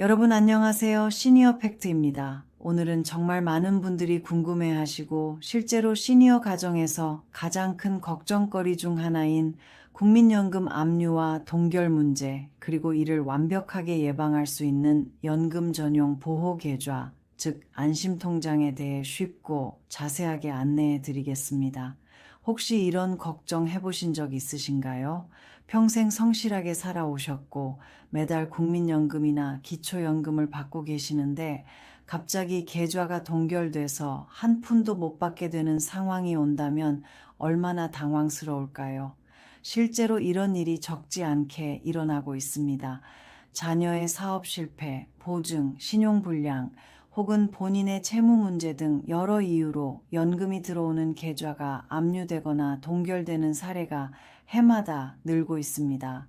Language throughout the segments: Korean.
여러분 안녕하세요. 시니어 팩트입니다. 오늘은 정말 많은 분들이 궁금해 하시고 실제로 시니어 가정에서 가장 큰 걱정거리 중 하나인 국민연금 압류와 동결 문제, 그리고 이를 완벽하게 예방할 수 있는 연금 전용 보호 계좌, 즉 안심통장에 대해 쉽고 자세하게 안내해 드리겠습니다. 혹시 이런 걱정 해보신 적 있으신가요? 평생 성실하게 살아오셨고 매달 국민연금이나 기초연금을 받고 계시는데 갑자기 계좌가 동결돼서 한 푼도 못 받게 되는 상황이 온다면 얼마나 당황스러울까요? 실제로 이런 일이 적지 않게 일어나고 있습니다. 자녀의 사업 실패, 보증, 신용불량, 혹은 본인의 채무 문제 등 여러 이유로 연금이 들어오는 계좌가 압류되거나 동결되는 사례가 해마다 늘고 있습니다.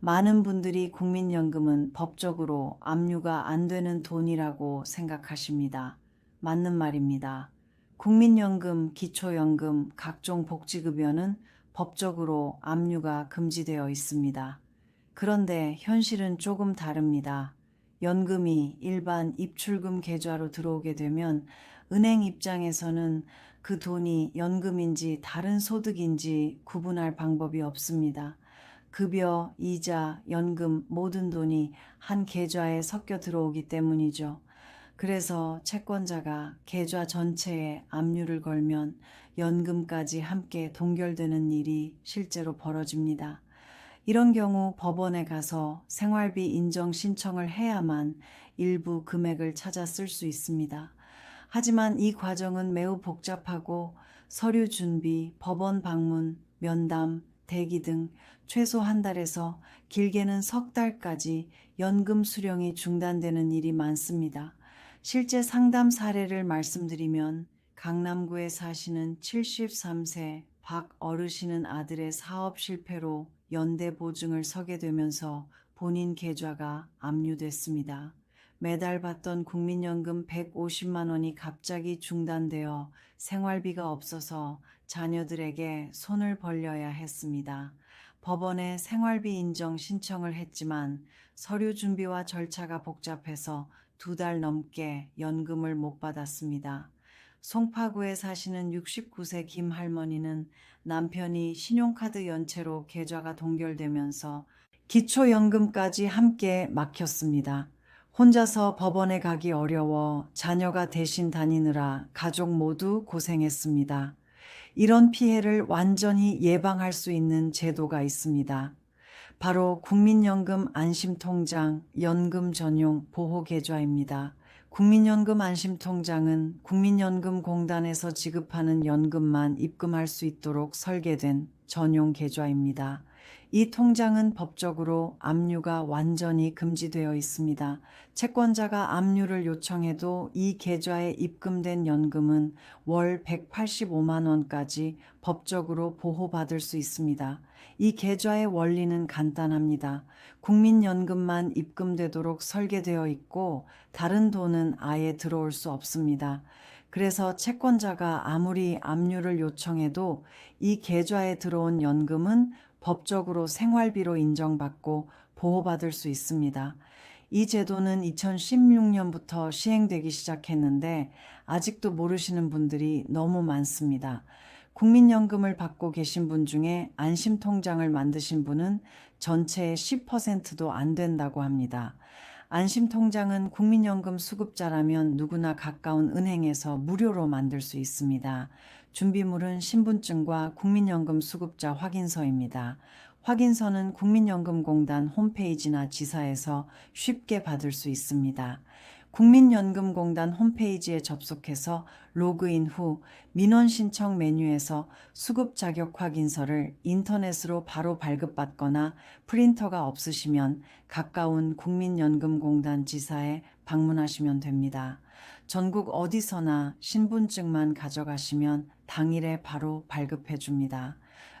많은 분들이 국민연금은 법적으로 압류가 안 되는 돈이라고 생각하십니다. 맞는 말입니다. 국민연금, 기초연금, 각종 복지급여는 법적으로 압류가 금지되어 있습니다. 그런데 현실은 조금 다릅니다. 연금이 일반 입출금 계좌로 들어오게 되면 은행 입장에서는 그 돈이 연금인지 다른 소득인지 구분할 방법이 없습니다. 급여, 이자, 연금 모든 돈이 한 계좌에 섞여 들어오기 때문이죠. 그래서 채권자가 계좌 전체에 압류를 걸면 연금까지 함께 동결되는 일이 실제로 벌어집니다. 이런 경우 법원에 가서 생활비 인정 신청을 해야만 일부 금액을 찾아 쓸 수 있습니다. 하지만 이 과정은 매우 복잡하고 서류 준비, 법원 방문, 면담, 대기 등 최소 한 달에서 길게는 석 달까지 연금 수령이 중단되는 일이 많습니다. 실제 상담 사례를 말씀드리면 강남구에 사시는 73세 박 어르신은 아들의 사업 실패로 연대 보증을 서게 되면서 본인 계좌가 압류됐습니다. 매달 받던 국민연금 150만 원이 갑자기 중단되어 생활비가 없어서 자녀들에게 손을 벌려야 했습니다. 법원에 생활비 인정 신청을 했지만 서류 준비와 절차가 복잡해서 두 달 넘게 연금을 못 받았습니다. 송파구에 사시는 69세 김 할머니는 남편이 신용카드 연체로 계좌가 동결되면서 기초연금까지 함께 막혔습니다. 혼자서 법원에 가기 어려워 자녀가 대신 다니느라 가족 모두 고생했습니다. 이런 피해를 완전히 예방할 수 있는 제도가 있습니다. 바로 국민연금 안심통장 연금 전용 보호계좌입니다. 국민연금 안심통장은 국민연금공단에서 지급하는 연금만 입금할 수 있도록 설계된 전용 계좌입니다. 이 통장은 법적으로 압류가 완전히 금지되어 있습니다. 채권자가 압류를 요청해도 이 계좌에 입금된 연금은 월 185만 원까지 법적으로 보호받을 수 있습니다. 이 계좌의 원리는 간단합니다. 국민연금만 입금되도록 설계되어 있고 다른 돈은 아예 들어올 수 없습니다. 그래서 채권자가 아무리 압류를 요청해도 이 계좌에 들어온 연금은 법적으로 생활비로 인정받고 보호받을 수 있습니다. 이 제도는 2016년부터 시행되기 시작했는데 아직도 모르시는 분들이 너무 많습니다. 국민연금을 받고 계신 분 중에 안심통장을 만드신 분은 전체의 10%도 안 된다고 합니다. 안심통장은 국민연금 수급자라면 누구나 가까운 은행에서 무료로 만들 수 있습니다. 준비물은 신분증과 국민연금 수급자 확인서입니다. 확인서는 국민연금공단 홈페이지나 지사에서 쉽게 받을 수 있습니다. 국민연금공단 홈페이지에 접속해서 로그인 후 민원 신청 메뉴에서 수급 자격 확인서를 인터넷으로 바로 발급받거나 프린터가 없으시면 가까운 국민연금공단 지사에 방문하시면 됩니다. 전국 어디서나 신분증만 가져가시면 당일에 바로 발급해 줍니다.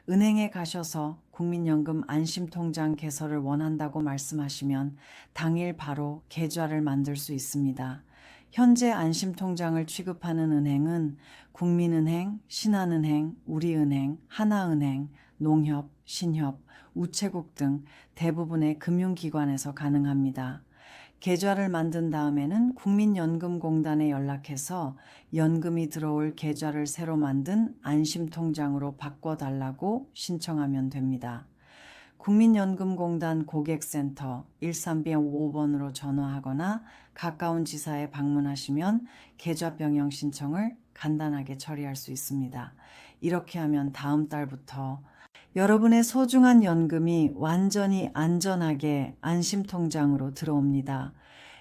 은행에 가셔서 국민연금 안심통장 개설을 원한다고 말씀하시면 당일 바로 계좌를 만들 수 있습니다. 현재 안심통장을 취급하는 은행은 국민은행, 신한은행, 우리은행, 하나은행, 농협, 신협, 우체국 등 대부분의 금융기관에서 가능합니다. 계좌를 만든 다음에는 국민연금공단에 연락해서 연금이 들어올 계좌를 새로 만든 안심통장으로 바꿔달라고 신청하면 됩니다. 국민연금공단 고객센터 1305번으로 전화하거나 가까운 지사에 방문하시면 계좌 변경 신청을 간단하게 처리할 수 있습니다. 이렇게 하면 다음 달부터 여러분의 소중한 연금이 완전히 안전하게 안심통장으로 들어옵니다.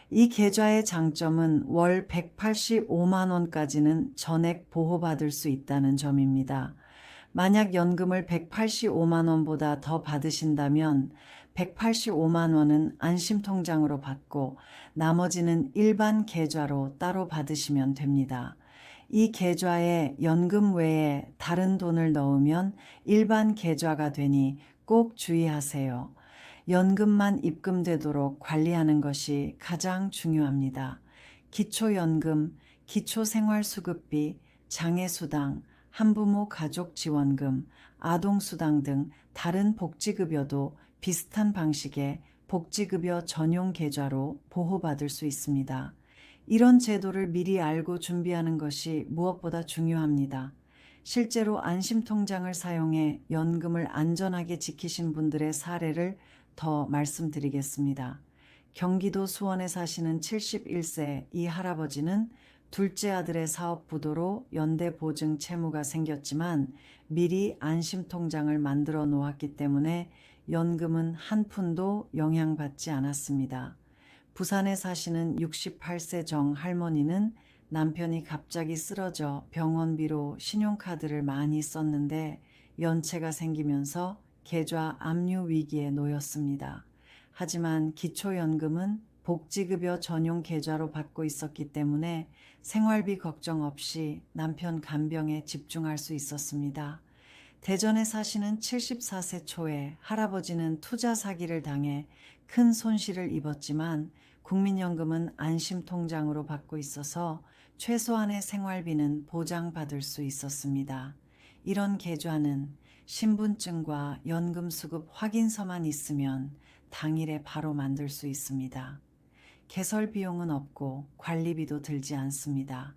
이 계좌의 장점은 월 185만 원까지는 전액 보호받을 수 있다는 점입니다. 만약 연금을 185만 원보다 더 받으신다면 185만 원은 안심통장으로 받고 나머지는 일반 계좌로 따로 받으시면 됩니다. 이 계좌에 연금 외에 다른 돈을 넣으면 일반 계좌가 되니 꼭 주의하세요. 연금만 입금되도록 관리하는 것이 가장 중요합니다. 기초연금, 기초생활수급비, 장애수당, 한부모 가족지원금, 아동수당 등 다른 복지급여도 비슷한 방식의 복지급여 전용 계좌로 보호받을 수 있습니다. 이런 제도를 미리 알고 준비하는 것이 무엇보다 중요합니다. 실제로 안심통장을 사용해 연금을 안전하게 지키신 분들의 사례를 더 말씀드리겠습니다. 경기도 수원에 사시는 71세 이 할아버지는 둘째 아들의 사업 부도로 연대 보증 채무가 생겼지만 미리 안심통장을 만들어 놓았기 때문에 연금은 한 푼도 영향받지 않았습니다. 부산에 사시는 68세 정 할머니는 남편이 갑자기 쓰러져 병원비로 신용카드를 많이 썼는데 연체가 생기면서 계좌 압류 위기에 놓였습니다. 하지만 기초연금은 복지급여 전용 계좌로 받고 있었기 때문에 생활비 걱정 없이 남편 간병에 집중할 수 있었습니다. 대전에 사시는 74세 초에 할아버지는 투자 사기를 당해 큰 손실을 입었지만 국민연금은 안심통장으로 받고 있어서 최소한의 생활비는 보장받을 수 있었습니다. 이런 계좌는 신분증과 연금 수급 확인서만 있으면 당일에 바로 만들 수 있습니다. 개설 비용은 없고 관리비도 들지 않습니다.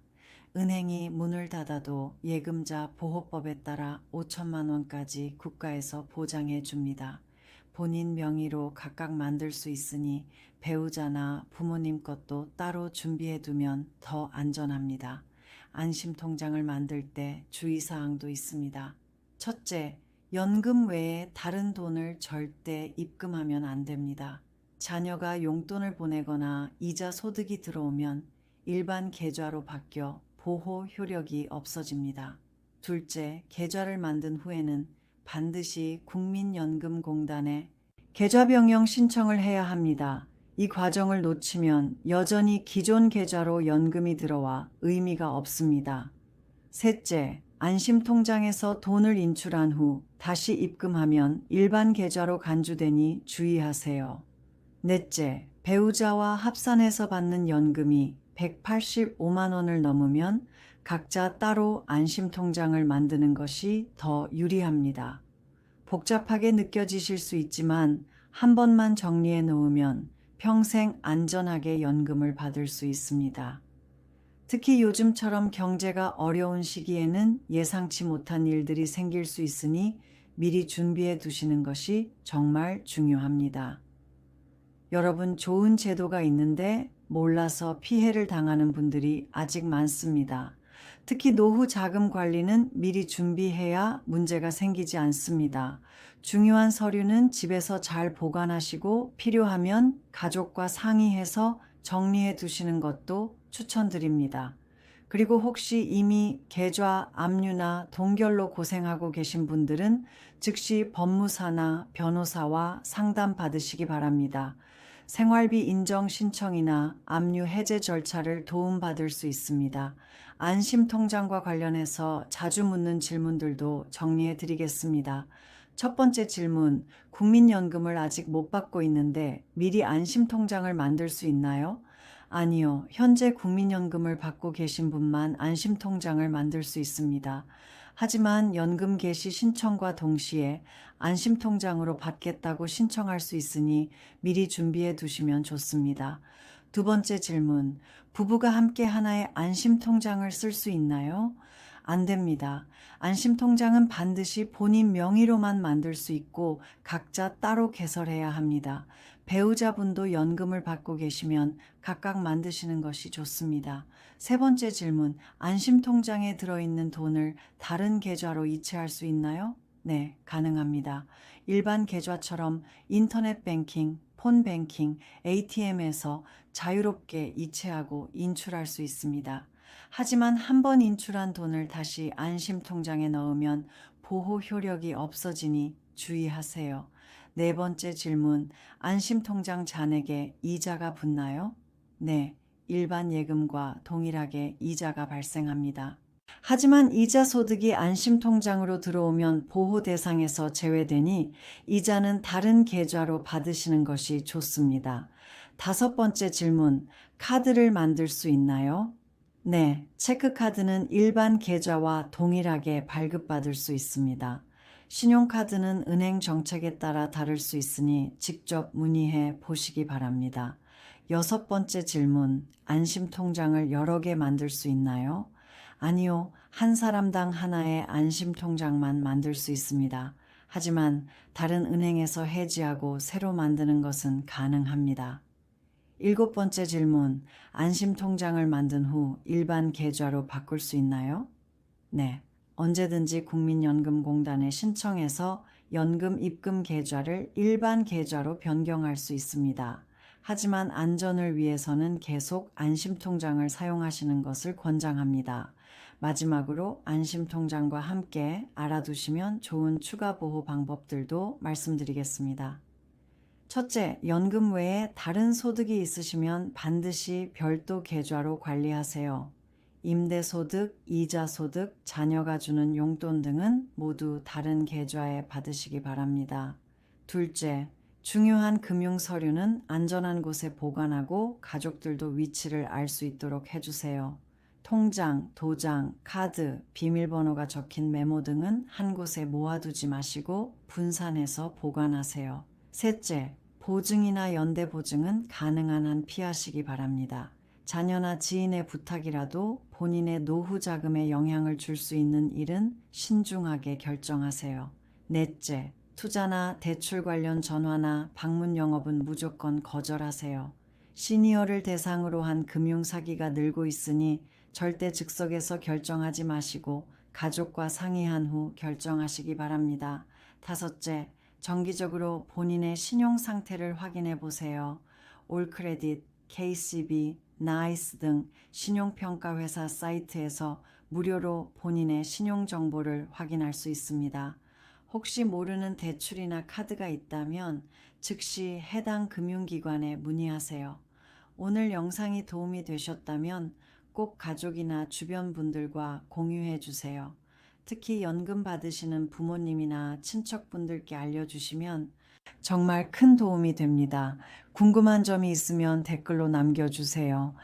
은행이 문을 닫아도 예금자 보호법에 따라 5천만 원까지 국가에서 보장해 줍니다. 본인 명의로 각각 만들 수 있으니 배우자나 부모님 것도 따로 준비해 두면 더 안전합니다. 안심 통장을 만들 때 주의 사항도 있습니다. 첫째, 연금 외에 다른 돈을 절대 입금하면 안 됩니다. 자녀가 용돈을 보내거나 이자 소득이 들어오면 일반 계좌로 바뀌어 보호 효력이 없어집니다. 둘째, 계좌를 만든 후에는 반드시 국민연금공단에 계좌 변경 신청을 해야 합니다. 이 과정을 놓치면 여전히 기존 계좌로 연금이 들어와 의미가 없습니다. 셋째, 안심통장에서 돈을 인출한 후 다시 입금하면 일반 계좌로 간주되니 주의하세요. 넷째, 배우자와 합산해서 받는 연금이 185만 원을 넘으면 각자 따로 안심통장을 만드는 것이 더 유리합니다. 복잡하게 느껴지실 수 있지만 한 번만 정리해 놓으면 평생 안전하게 연금을 받을 수 있습니다. 특히 요즘처럼 경제가 어려운 시기에는 예상치 못한 일들이 생길 수 있으니 미리 준비해 두시는 것이 정말 중요합니다. 여러분 좋은 제도가 있는데 몰라서 피해를 당하는 분들이 아직 많습니다. 특히 노후 자금 관리는 미리 준비해야 문제가 생기지 않습니다. 중요한 서류는 집에서 잘 보관하시고 필요하면 가족과 상의해서 정리해 두시는 것도 추천드립니다. 그리고 혹시 이미 계좌 압류나 동결로 고생하고 계신 분들은 즉시 법무사나 변호사와 상담 받으시기 바랍니다. 생활비 인정 신청이나 압류 해제 절차를 도움받을 수 있습니다. 안심통장과 관련해서 자주 묻는 질문들도 정리해 드리겠습니다. 첫 번째 질문, 국민연금을 아직 못 받고 있는데 미리 안심통장을 만들 수 있나요? 아니요. 현재 국민연금을 받고 계신 분만 안심통장을 만들 수 있습니다. 하지만 연금 개시 신청과 동시에 안심통장으로 받겠다고 신청할 수 있으니 미리 준비해 두시면 좋습니다. 두 번째 질문. 부부가 함께 하나의 안심통장을 쓸 수 있나요? 안 됩니다. 안심통장은 반드시 본인 명의로만 만들 수 있고 각자 따로 개설해야 합니다. 배우자분도 연금을 받고 계시면 각각 만드시는 것이 좋습니다. 세 번째 질문. 안심통장에 들어있는 돈을 다른 계좌로 이체할 수 있나요? 네, 가능합니다. 일반 계좌처럼 인터넷 뱅킹, 폰 뱅킹, ATM에서 자유롭게 이체하고 인출할 수 있습니다. 하지만 한 번 인출한 돈을 다시 안심 통장에 넣으면 보호 효력이 없어지니 주의하세요. 네 번째 질문. 안심 통장 잔액에 이자가 붙나요? 네, 일반 예금과 동일하게 이자가 발생합니다. 하지만 이자 소득이 안심통장으로 들어오면 보호 대상에서 제외되니 이자는 다른 계좌로 받으시는 것이 좋습니다. 다섯 번째 질문. 카드를 만들 수 있나요? 네, 체크카드는 일반 계좌와 동일하게 발급받을 수 있습니다. 신용카드는 은행 정책에 따라 다를 수 있으니 직접 문의해 보시기 바랍니다. 여섯 번째 질문. 안심통장을 여러 개 만들 수 있나요? 아니요. 한 사람당 하나의 안심 통장만 만들 수 있습니다. 하지만 다른 은행에서 해지하고 새로 만드는 것은 가능합니다. 일곱 번째 질문. 안심 통장을 만든 후 일반 계좌로 바꿀 수 있나요? 네. 언제든지 국민연금공단에 신청해서 연금 입금 계좌를 일반 계좌로 변경할 수 있습니다. 하지만 안전을 위해서는 계속 안심통장을 사용하시는 것을 권장합니다. 마지막으로 안심통장과 함께 알아두시면 좋은 추가 보호 방법들도 말씀드리겠습니다. 첫째, 연금 외에 다른 소득이 있으시면 반드시 별도 계좌로 관리하세요. 임대소득, 이자소득, 자녀가 주는 용돈 등은 모두 다른 계좌에 받으시기 바랍니다. 둘째, 중요한 금융 서류는 안전한 곳에 보관하고 가족들도 위치를 알 수 있도록 해주세요. 통장, 도장, 카드, 비밀번호가 적힌 메모 등은 한 곳에 모아두지 마시고 분산해서 보관하세요. 셋째, 보증이나 연대 보증은 가능한 한 피하시기 바랍니다. 자녀나 지인의 부탁이라도 본인의 노후 자금에 영향을 줄 수 있는 일은 신중하게 결정하세요. 넷째, 투자나 대출 관련 전화나 방문 영업은 무조건 거절하세요. 시니어를 대상으로 한 금융 사기가 늘고 있으니 절대 즉석에서 결정하지 마시고 가족과 상의한 후 결정하시기 바랍니다. 다섯째, 정기적으로 본인의 신용 상태를 확인해 보세요. 올크레딧, KCB, 나이스 등 신용평가 회사 사이트에서 무료로 본인의 신용 정보를 확인할 수 있습니다. 혹시 모르는 대출이나 카드가 있다면 즉시 해당 금융기관에 문의하세요. 오늘 영상이 도움이 되셨다면 꼭 가족이나 주변 분들과 공유해 주세요. 특히 연금 받으시는 부모님이나 친척분들께 알려주시면 정말 큰 도움이 됩니다. 궁금한 점이 있으면 댓글로 남겨주세요.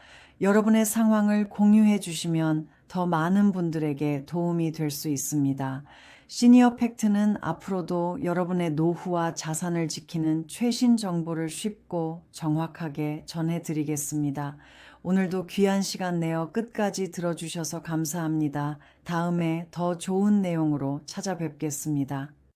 여러분의 상황을 공유해 주시면 더 많은 분들에게 도움이 될 수 있습니다. 시니어 팩트는 앞으로도 여러분의 노후와 자산을 지키는 최신 정보를 쉽고 정확하게 전해드리겠습니다. 오늘도 귀한 시간 내어 끝까지 들어주셔서 감사합니다. 다음에 더 좋은 내용으로 찾아뵙겠습니다.